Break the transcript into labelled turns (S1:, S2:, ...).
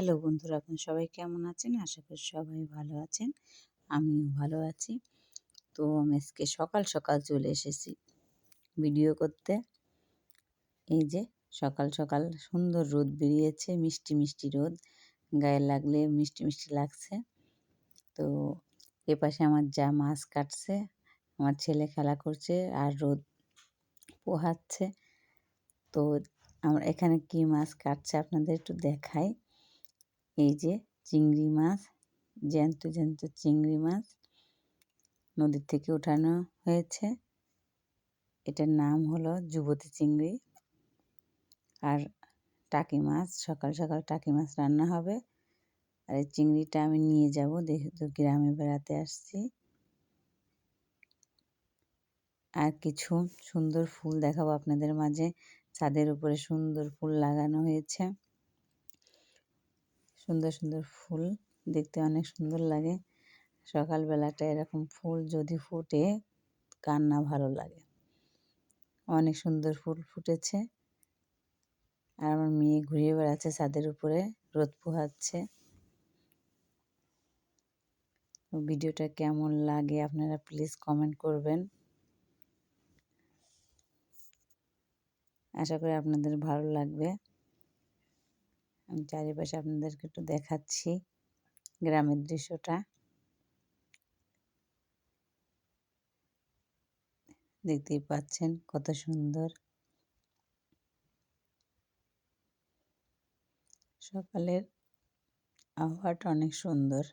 S1: Hello বন্ধুরা আপনি সবাই কেমন আছেন? আশা করি সবাই ভালো আছেন। আমিও ভালো আছি। তো আমি আজকে সকাল সকাল চলে এসেছি ভিডিও করতে। এই যে সকাল সকাল সুন্দর রোদ বেরিয়েছে, মিষ্টি মিষ্টি রোদ। গায়ে লাগলে মিষ্টি মিষ্টি লাগছে। তো এপাশে আমার যা মাছ কাটছে, আমার ছেলে খেলা করছে আর রোদ পোহাচ্ছে। তো আমরা এখানে কি মাছ কাটছে আপনাদের একটু দেখাই। এই যে চিংড়ি মাছ, জ্যান্ত জ্যান্ত চিংড়ি মাছ নদীর থেকে উঠানো হয়েছে। এটার নাম হলো যুবতী চিংড়ি। আর টাকি মাছ, সকাল সকাল টাকি মাছ রান্না হবে। আর এই চিংড়িটা আমি নিয়ে যাব তো গ্রামে বেড়াতে আসছি। আর কিছু সুন্দর ফুল দেখাবো আপনাদের মাঝে। ছাদের উপরে সুন্দর ফুল লাগানো হয়েছে। সুন্দর সুন্দর ফুল দেখতে অনেক সুন্দর লাগে। সকালবেলাটা এরকম ফুল যদি ফুটে, কার না ভালো লাগে। অনেক সুন্দর ফুল ফুটেছে। আর আমার মেয়ে ঘুরিয়ে বেড়াচ্ছে ছাদের উপরে, রোদ পোহাচ্ছে। ভিডিওটা কেমন লাগে আপনারা প্লিজ কমেন্ট করবেন। আশা করি আপনাদের ভালো লাগবে। আমি চারিপাশে আপনাদেরকে একটু দেখাচ্ছি গ্রামের দৃশ্যটা। দেখতেই পাচ্ছেন কত সুন্দর। সকালের আবহাওয়াটা অনেক সুন্দর।